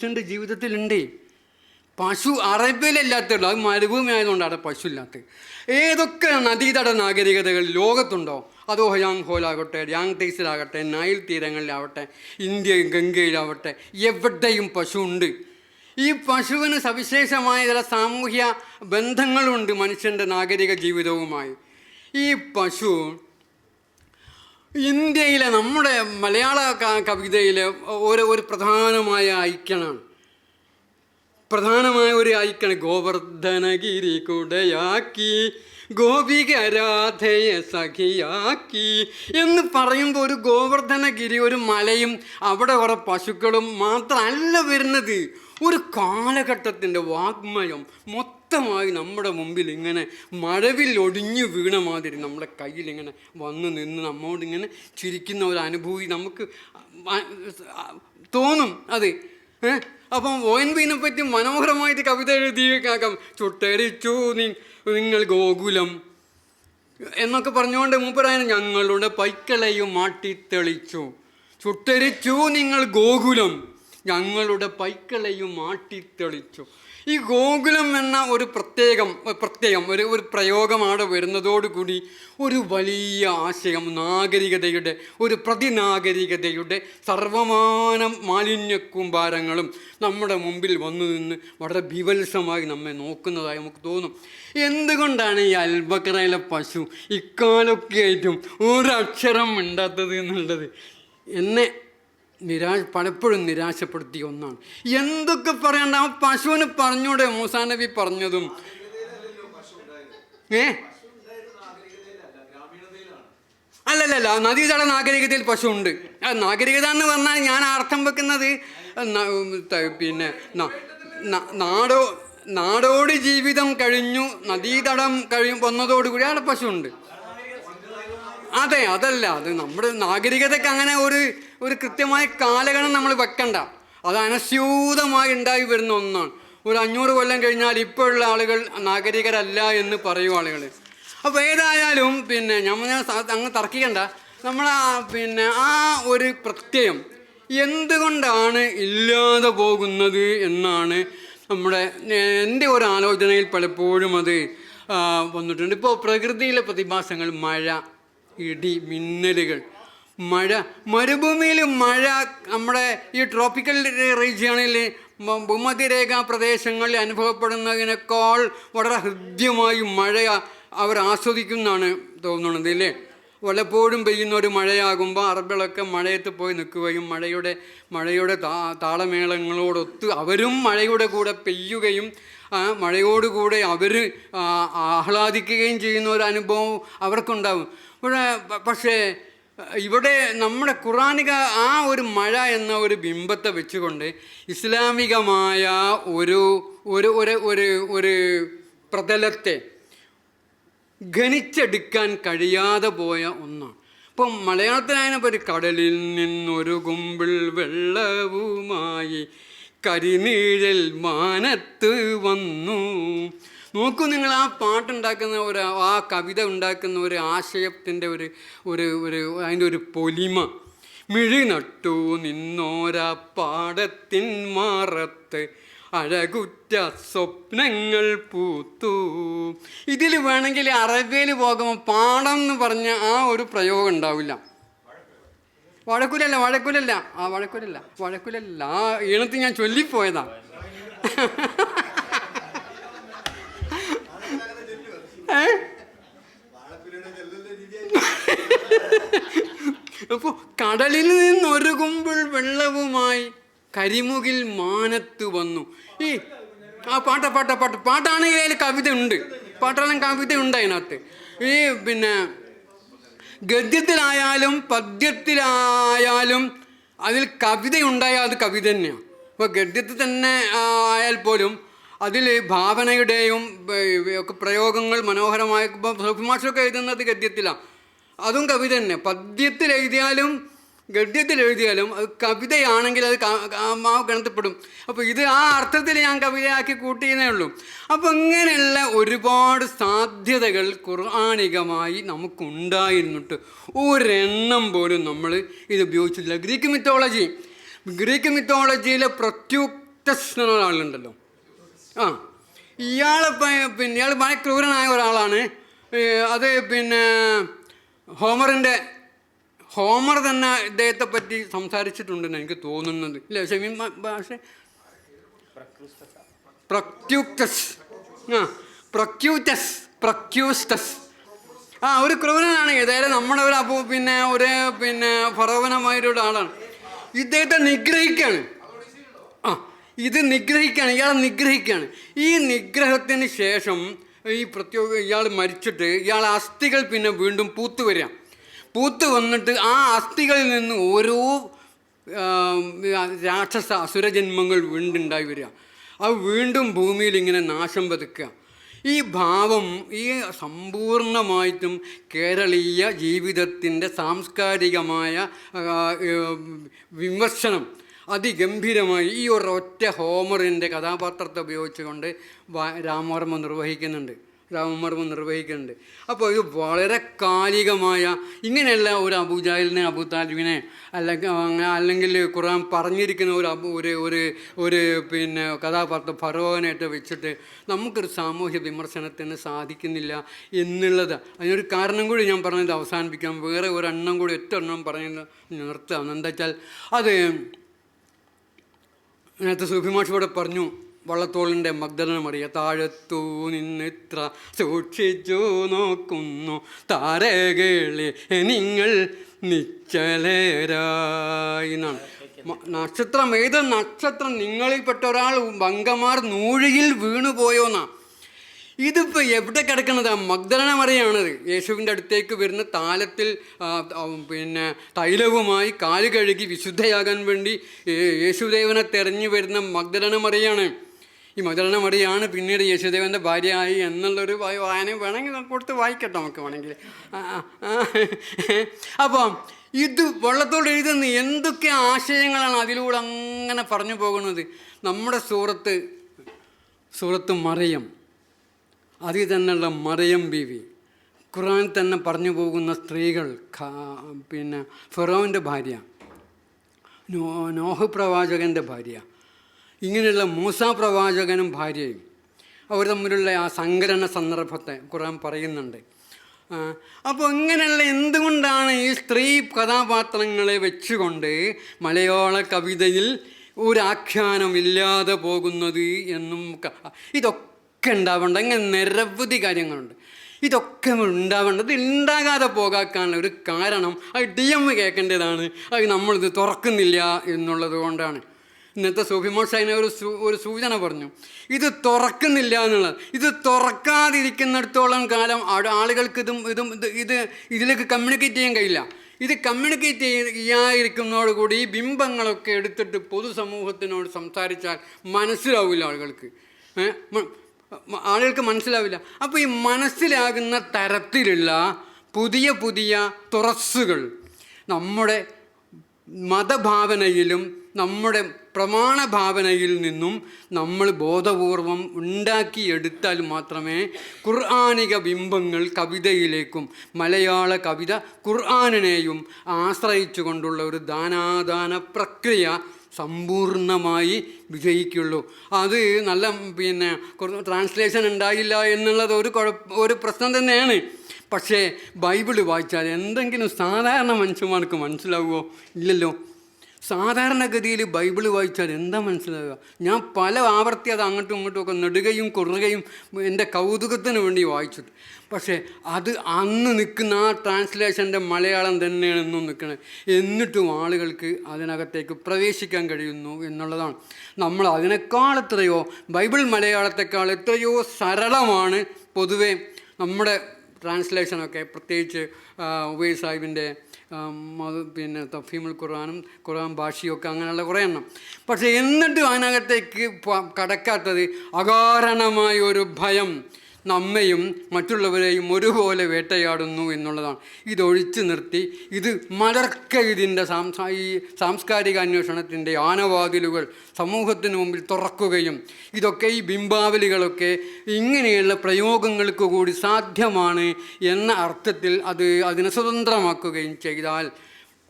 മനുഷ്യന്റെ ജീവിതത്തിലുണ്ട്. പശു അറബിയിലല്ലാത്തുള്ളൂ അത് മരുഭൂമി ആയതുകൊണ്ട് അവിടെ പശു ഇല്ലാത്തത് ഏതൊക്കെ നദീതട നാഗരികതകൾ ലോകത്തുണ്ടോ? അതോ ഹയാങ് ഹോലാകട്ടെ യാങ് തേസിലാകട്ടെ നൈൽ തീരങ്ങളിലാവട്ടെ ഇന്ത്യ ഗംഗയിലാവട്ടെ എവിടെയും പശു ഉണ്ട് ഈ പശുവിന് സവിശേഷമായ ചില സാമൂഹ്യ ബന്ധങ്ങളുണ്ട് മനുഷ്യന്റെ നാഗരിക ജീവിതവുമായി. ഈ പശു ഇന്ത്യയിലെ നമ്മുടെ മലയാള കവിതയിലെ ഒരു ഒരു പ്രധാനമായ ഐക്യനാണ്. പ്രധാനമായ ഒരു ഐക്യണ് ഗോവർദ്ധനഗിരി കുടയാക്കി ഗോപികരാധയെ സഖിയാക്കി എന്ന് പറയുമ്പോൾ ഒരു ഗോവർദ്ധനഗിരി ഒരു മലയും അവിടെ കുറെ പശുക്കളും മാത്രമല്ല വരുന്നത്. ഒരു കാലഘട്ടത്തിന്റെ വാഗ്മയം മൊത്തമായി നമ്മുടെ മുമ്പിൽ ഇങ്ങനെ മഴവിൽ ഒടിഞ്ഞു വീണ മാതിരി നമ്മുടെ കയ്യിൽ ഇങ്ങനെ വന്ന് നിന്ന് നമ്മോട് ഇങ്ങനെ ചിരിക്കുന്ന ഒരു അനുഭൂതി നമുക്ക് തോന്നും. അതെ? അപ്പം ഒ എൻ വിനെ പറ്റി മനോഹരമായിട്ട് കവിത എഴുതി കേൾക്കാം ചുട്ടരിച്ചു നിങ്ങൾ ഗോകുലം എന്നൊക്കെ പറഞ്ഞുകൊണ്ട് മൂപ്പരായൻ ഞങ്ങളുടെ പൈക്കളെയും മാട്ടിത്തെളിച്ചു ചുട്ടരിച്ചു നിങ്ങൾ ഗോകുലം ഞങ്ങളുടെ പൈക്കളെയും മാട്ടിത്തെളിച്ചു ഈ ഗോകുലം എന്ന ഒരു പ്രത്യേകം പ്രത്യേകം ഒരു ഒരു പ്രയോഗമാണ് വരുന്നതോടുകൂടി ഒരു വലിയ ആശയം നാഗരികതയുടെ ഒരു പ്രതിനാഗരികതയുടെ സർവമാന മാലിന്യ കൂമ്പാരങ്ങളും നമ്മുടെ മുമ്പിൽ വന്നു നിന്ന് വളരെ ബിവത്സമായി നമ്മെ നോക്കുന്നതായി നമുക്ക് തോന്നും. എന്തുകൊണ്ടാണ് ഈ അൽബക്കറയിലെ പശു ഇക്കാലൊക്കെ ആയിട്ടും ഒരക്ഷരം മിണ്ടാത്തത് എന്നുള്ളത്? എന്നെ നിരാ പലപ്പോഴും നിരാശപ്പെടുത്തിയ ഒന്നാണ്. എന്തൊക്കെ പറയണ്ട? ആ പശുവിന് പറഞ്ഞൂടെ മൂസാ നബി പറഞ്ഞതും. ഏ? അല്ലല്ലല്ല നദീതട നാഗരികതയിൽ പശു ഉണ്ട് ആ നാഗരികത എന്ന് പറഞ്ഞാൽ ഞാൻ അർത്ഥം വെക്കുന്നത് പിന്നെ നാടോ നാടോടി ജീവിതം കഴിഞ്ഞു നദീതടം കഴിയും വന്നതോടുകൂടി അവിടെ പശു ഉണ്ട് അതെ അതല്ല അത് നമ്മുടെ നാഗരികതയ്ക്ക് അങ്ങനെ ഒരു ഒരു കൃത്യമായ കാലഗണം നമ്മൾ വെക്കണ്ട. അത് അനസ്യൂതമായി ഉണ്ടായി വരുന്ന ഒന്നാണ്. ഒരു അഞ്ഞൂറ് കൊല്ലം കഴിഞ്ഞാൽ ഇപ്പോഴുള്ള ആളുകൾ നാഗരികരല്ല എന്ന് പറയും ആളുകൾ അപ്പോൾ ഏതായാലും പിന്നെ നമ്മൾ അങ്ങ് തർക്കിക്കണ്ട. നമ്മൾ പിന്നെ ആ ഒരു പ്രത്യയം എന്തുകൊണ്ടാണ് ഇല്ലാതെ പോകുന്നത് എന്നാണ് നമ്മുടെ എന്റെ ഒരു ആലോചനയിൽ പലപ്പോഴും അത് വന്നിട്ടുണ്ട്. ഇപ്പോൾ പ്രകൃതിയിലെ പ്രതിഭാസങ്ങൾ മഴ ഇടി മിന്നലുകൾ മഴ മരുഭൂമിയിൽ മഴ നമ്മുടെ ഈ ട്രോപ്പിക്കൽ റീജിയണിൽ ഭൂമധ്യരേഖാ പ്രദേശങ്ങളിൽ അനുഭവപ്പെടുന്നതിനേക്കാൾ വളരെ ഹൃദ്യമായി മഴ അവർ ആസ്വദിക്കുന്നതാണ് തോന്നുന്നത് ഇല്ലേ? വല്ലപ്പോഴും പെയ്യുന്ന ഒരു മഴയാകുമ്പോൾ അറബികളൊക്കെ മഴയത്ത് പോയി നിൽക്കുകയും മഴയുടെ മഴയുടെ താ താളമേളങ്ങളോടൊത്ത് അവരും മഴയുടെ കൂടെ പെയ്യുകയും മഴയോടുകൂടെ അവർ ആഹ്ലാദിക്കുകയും ചെയ്യുന്ന ഒരു അനുഭവം അവർക്കുണ്ടാവും പക്ഷേ ഇവിടെ നമ്മുടെ ഖുറാനിക ആ ഒരു മഴ എന്ന ഒരു ബിംബത്തെ വെച്ചുകൊണ്ട് ഇസ്ലാമികമായ ഒരു ഒരു ഒരു ഒരു ഒരു പ്രതലത്തെ ഗണിച്ചെടുക്കാൻ കഴിയാതെ പോയ ഒന്നാണ്. ഇപ്പം മലയാളത്തിലായപ്പോൾ കടലിൽ നിന്നൊരു കുമ്പിൾ വെള്ളവുമായി കരിനീഴൽ മാനത്ത് വന്നു. നോക്കൂ നിങ്ങൾ ആ പാട്ടുണ്ടാക്കുന്ന ഒരു ആ കവിത ഉണ്ടാക്കുന്ന ഒരു ആശയത്തിന്റെ ഒരു ഒരു ഒരു അതിന്റെ ഒരു പൊലിമ. മിഴി നട്ടു നിന്നോരാ പാടത്തിൻ മാറത്ത് അഴകുറ്റ സ്വപ്നങ്ങൾ പൂത്തു. ഇതിൽ വേണമെങ്കിൽ അറബിയയിൽ പോകുമ്പോൾ പാടം എന്ന് പറഞ്ഞ ആ ഒരു പ്രയോഗം ഉണ്ടാവില്ല. വഴക്കുലല്ല വഴക്കുലല്ല. ആ വഴക്കുലല്ല വഴക്കുലല്ല. ആ ഈണത്തിൽ ഞാൻ ചൊല്ലിപ്പോയതാ. അപ്പോൾ കടലിൽ നിന്നൊരുകുമ്പോൾ വെള്ളവുമായി കരിമുകിൽ മാനത്തു വന്നു. ഈ ആ പാട്ട പാട്ട പാട്ട്. പാട്ടാണെങ്കിൽ അതിൽ കവിത ഉണ്ട്. പാട്ടെല്ലാം കവിത ഉണ്ട് അതിനകത്ത്. ഈ പിന്നെ ഗദ്യത്തിലായാലും പദ്യത്തിലായാലും അതിൽ കവിത ഉണ്ടായാൽ അത് കവിത തന്നെയാണ് ഇപ്പോൾ ഗദ്യത്തിൽ തന്നെ ആയാൽ പോലും അതിൽ ഭാവനയുടെയും ഒക്കെ പ്രയോഗങ്ങൾ മനോഹരമായ സുകുമാഷൊക്കെ എഴുതുന്നത് ഗദ്യത്തിലാണ് അതും കവിത തന്നെ. പദ്യത്തിൽ എഴുതിയാലും ഗദ്യത്തിൽ എഴുതിയാലും അത് കവിതയാണെങ്കിൽ അത് ആ ഗണത്തിൽപ്പെടും. അപ്പോൾ ഇത് ആ അർത്ഥത്തിൽ ഞാൻ കവിതയാക്കി കൂട്ടിയെന്നേ ഉള്ളൂ. അപ്പോൾ ഇങ്ങനെയുള്ള ഒരുപാട് സാധ്യതകൾ ഖുർആാനികമായി നമുക്കുണ്ടായിരുന്നിട്ട് ഒരെണ്ണം പോലും നമ്മൾ ഇത് ഉപയോഗിച്ചിട്ടില്ല. ഗ്രീക്ക് മിത്തോളജി ഗ്രീക്ക് മിത്തോളജിയിലെ പ്രത്യുക്തസ് എന്നുള്ള എന്ന ഒരാളുണ്ടല്ലോ ആ. ഇയാൾ പിന്നെ ഇയാൾ വളരെ ക്രൂരനായ ഒരാളാണ്. അത് പിന്നെ ഹോമറിന്റെ ഹോമർ തന്നെ ഇദ്ദേഹത്തെ പറ്റി സംസാരിച്ചിട്ടുണ്ടെന്ന് എനിക്ക് തോന്നുന്നത്. ഇല്ലേ ഷെമീൻ ഭാഷ പ്രക്യൂക്ടസ് ആ പ്രക്യൂറ്റസ് പ്രക്യൂസ്റ്റസ് ആ ഒരു ക്രൂരനാണ്. ഏതായാലും നമ്മുടെ ഒരു അപ്പോൾ പിന്നെ ഒരു പിന്നെ ഫറോവനമായൊരു ആളാണ് ഇദ്ദേഹത്തെ നിഗ്രഹിക്കാണ്. ആ ഇത് നിഗ്രഹിക്കുകയാണ് ഇയാളെ നിഗ്രഹിക്കുകയാണ് ഈ നിഗ്രഹത്തിന് ശേഷം ഈ പ്രത്യേക ഇയാൾ മരിച്ചിട്ട് ഇയാൾ അസ്ഥികൾ പിന്നെ വീണ്ടും പൂത്തു വരാം പൂത്ത് വന്നിട്ട് ആ അസ്ഥികളിൽ നിന്ന് ഓരോ രാക്ഷസ അസുരജന്മങ്ങൾ വീണ്ടുണ്ടായി വരിക. അത് വീണ്ടും ഭൂമിയിൽ ഇങ്ങനെ നാശം പതുക്കുക. ഈ ഭാവം ഈ സമ്പൂർണമായിട്ടും കേരളീയ ജീവിതത്തിന്റെ സാംസ്കാരികമായ വിമർശനം. അതിഗംഭീരമായി ഈ ഒരൊറ്റ ഹോമറിന്റെ കഥാപാത്രത്തെ ഉപയോഗിച്ചുകൊണ്ട് രാമവർമ്മ നിർവഹിക്കുന്നുണ്ട്. രാമവർമ്മ നിർവഹിക്കുന്നുണ്ട്. അപ്പോൾ ഇത് വളരെ കാലികമായ ഇങ്ങനെയുള്ള ഒരു അബുജാലിനെ അബു താലിബിനെ അല്ലെങ്കിൽ അല്ലെങ്കിൽ ഖുറാൻ പറഞ്ഞിരിക്കുന്ന ഒരു അബു ഒരു ഒരു ഒരു പിന്നെ കഥാപാത്രം ഫറോവനായിട്ട് വെച്ചിട്ട് നമുക്കൊരു സാമൂഹ്യ വിമർശനത്തിന് സാധിക്കുന്നില്ല എന്നുള്ളത്. അതിനൊരു കാരണം കൂടി ഞാൻ പറഞ്ഞത് അവസാനിപ്പിക്കാം. വേറെ ഒരെണ്ണം കൂടി ഒറ്റ എണ്ണം പറഞ്ഞത് നിർത്തുകയാണ് എന്താ വെച്ചാൽ അത് അതിനകത്ത് സൂഫിമാഷിയോടെ പറഞ്ഞു വള്ളത്തോളിന്റെ മഗ്ദലന മറിയ താഴത്തു നിന്നിത്ര സൂക്ഷിച്ചു നോക്കുന്നു. താരകളെ നിങ്ങൾ നിശ്ചലരായി നക്ഷത്രം ഏത് നക്ഷത്രം നിങ്ങളിൽപ്പെട്ട ഒരാൾ വങ്കമാർ നൂഴിയിൽ വീണുപോയോ എന്നാ? ഇതിപ്പോൾ എവിടെ കിടക്കണത്? മഗ്ദലന മറിയാണത് യേശുവിന്റെ അടുത്തേക്ക് വരുന്ന താലത്തിൽ പിന്നെ തൈലവുമായി കാൽ കഴുകി വിശുദ്ധയാകാൻ വേണ്ടി യേശുദേവനെ തെരഞ്ഞു വരുന്ന മഗ്ദലന മറിയാണ് ഈ മഗ്ദലന മറിയാണ് പിന്നീട് യേശുദേവന്റെ ഭാര്യയായി എന്നുള്ളൊരു വായ- വായന വേണമെങ്കിൽ കൊടുത്ത് വായിക്കട്ടെ നമുക്ക് വേണമെങ്കിൽ. അപ്പം ഇത് വെള്ളത്തോട് എഴുതുന്ന എന്തൊക്കെ ആശയങ്ങളാണ് അതിലൂടെ അങ്ങനെ പറഞ്ഞു പോകുന്നത്? നമ്മുടെ സൂറത്ത് സൂറത്ത് മറിയം. അതിൽ തന്നെയുള്ള മറിയം ബീവി. ഖുർആൻ തന്നെ പറഞ്ഞു പോകുന്ന സ്ത്രീകൾ പിന്നെ ഫെറോവിന്റെ ഭാര്യ നോ നോഹ് പ്രവാചകന്റെ ഭാര്യ ഇങ്ങനെയുള്ള മൂസ പ്രവാചകനും ഭാര്യയും അവർ തമ്മിലുള്ള ആ സംഘടന സന്ദർഭത്തെ ഖുറാൻ പറയുന്നുണ്ട്. അപ്പോൾ ഇങ്ങനെയുള്ള എന്തുകൊണ്ടാണ് ഈ സ്ത്രീ കഥാപാത്രങ്ങളെ വെച്ചുകൊണ്ട് മലയാള കവിതയിൽ ഒരു ആഖ്യാനം ഇല്ലാതെ പോകുന്നത് എന്നും ക- ഇതൊക്കെ ഉണ്ടാവേണ്ട. ഇങ്ങനെ നിരവധി കാര്യങ്ങളുണ്ട്. ഇതൊക്കെ ഉണ്ടാവേണ്ടത് ഉണ്ടാകാതെ പോകാക്കാനുള്ള ഒരു കാരണം അത് ഡി എം കേൾക്കേണ്ടതാണ് അത് നമ്മളിത് തുറക്കുന്നില്ല എന്നുള്ളത് കൊണ്ടാണ്. ഇന്നത്തെ സൂഫിമോഷ് ഒരു സൂ- ഒരു സൂചന പറഞ്ഞു. ഇത് തുറക്കുന്നില്ല എന്നുള്ളത്. ഇത് തുറക്കാതിരിക്കുന്നിടത്തോളം കാലം ആളുകൾക്ക് ഇതും ഇതും ഇത് ഇത് ഇതിലേക്ക് കമ്മ്യൂണിക്കേറ്റ് ചെയ്യാൻ കഴിയില്ല. ഇത് കമ്മ്യൂണിക്കേറ്റ് ചെയ്യാതിരിക്കുന്നതോടുകൂടി ഈ ബിംബങ്ങളൊക്കെ എടുത്തിട്ട് പൊതുസമൂഹത്തിനോട് സംസാരിച്ചാൽ മനസ്സിലാവില്ല ആളുകൾക്ക്. ആളുകൾക്ക് മനസ്സിലാവില്ല. അപ്പോൾ ഈ മനസ്സിലാകുന്ന തരത്തിലുള്ള പുതിയ പുതിയ തുറസ്സുകൾ നമ്മുടെ മതഭാവനയിലും നമ്മുടെ പ്രമാണഭാവനയിൽ നിന്നും നമ്മൾ ബോധപൂർവം ഉണ്ടാക്കിയെടുത്താൽ മാത്രമേ ഖുർആാനിക ബിംബങ്ങൾ കവിതയിലേക്കും മലയാള കവിത ഖുർആാനിനെയും ആശ്രയിച്ചു കൊണ്ടുള്ള ഒരു ദാനാദാന പ്രക്രിയ സമ്പൂർണമായി വിജയിക്കുള്ളൂ. അത് നല്ല പിന്നെ ട്രാൻസ്ലേഷൻ ഉണ്ടായില്ല എന്നുള്ളത് ഒരു കുഴപ്പ ഒരു പ്രശ്നം തന്നെയാണ്. പക്ഷേ ബൈബിൾ വായിച്ചാൽ എന്തെങ്കിലും സാധാരണ മനുഷ്യന്മാർക്ക് മനസ്സിലാവുമോ ഇല്ലല്ലോ. സാധാരണഗതിയിൽ ബൈബിൾ വായിച്ചാൽ എന്താ മനസ്സിലാവുക? ഞാൻ പല ആവർത്തി അത് അങ്ങോട്ടും ഇങ്ങോട്ടും ഒക്കെ നെടുകയും കുറുകയും എന്റെ കൗതുകത്തിന് വേണ്ടി വായിച്ചിട്ട്. പക്ഷേ അത് അന്ന് നിൽക്കുന്ന ആ ട്രാൻസ്ലേഷന്റെ മലയാളം തന്നെയാണ് ഇന്നും നിൽക്കുന്നത് എന്നിട്ടും ആളുകൾക്ക് അതിനകത്തേക്ക് പ്രവേശിക്കാൻ കഴിയുന്നു എന്നുള്ളതാണ്. നമ്മൾ അതിനേക്കാൾ എത്രയോ ബൈബിൾ മലയാളത്തെക്കാൾ എത്രയോ സരളമാണ് പൊതുവെ നമ്മുടെ ട്രാൻസ്ലേഷനൊക്കെ പ്രത്യേകിച്ച് ഉബൈ സാഹിബിന്റെ പിന്നെ തഫീമുൽ ഖുറാനും ഖുർആൻ ഭാഷയൊക്കെ അങ്ങനെയുള്ള കുറേ എണ്ണം. പക്ഷേ എന്നിട്ടും അതിനകത്തേക്ക് കടക്കാത്തത് അകാരണമായ ഒരു ഭയം. നമ്മയും മറ്റുള്ളവരെയും ഒരുപോലെ വേട്ടയാടുന്നു എന്നുള്ളതാണ്. ഇതൊഴിച്ചു നിർത്തി. ഇത് മലർക്ക ഇതിന്റെ ഈ സാംസ്കാരിക അന്വേഷണത്തിന്റെ ആനവാതിലുകൾ സമൂഹത്തിന് മുമ്പിൽ തുറക്കുകയും ഇതൊക്കെ ഈ ബിംബാവലികളൊക്കെ ഇങ്ങനെയുള്ള പ്രയോഗങ്ങൾക്ക് കൂടി സാധ്യമാണ് എന്ന അർത്ഥത്തിൽ അത് അതിനെ സ്വതന്ത്രമാക്കുകയും ചെയ്താൽ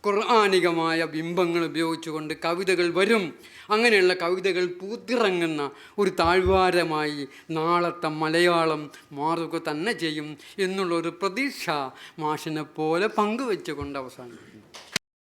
ഖുർആാനികമായ ബിംബങ്ങൾ ഉപയോഗിച്ചുകൊണ്ട് കവിതകൾ വരും. അങ്ങനെയുള്ള കവിതകൾ പൂത്തിറങ്ങുന്ന ഒരു താഴ്വാരമായി നാളത്തെ മലയാളം മാറുക തന്നെ ചെയ്യും എന്നുള്ളൊരു പ്രതീക്ഷ മാഷിനെ പോലെ പങ്കുവെച്ചുകൊണ്ട് അവസാനിക്കും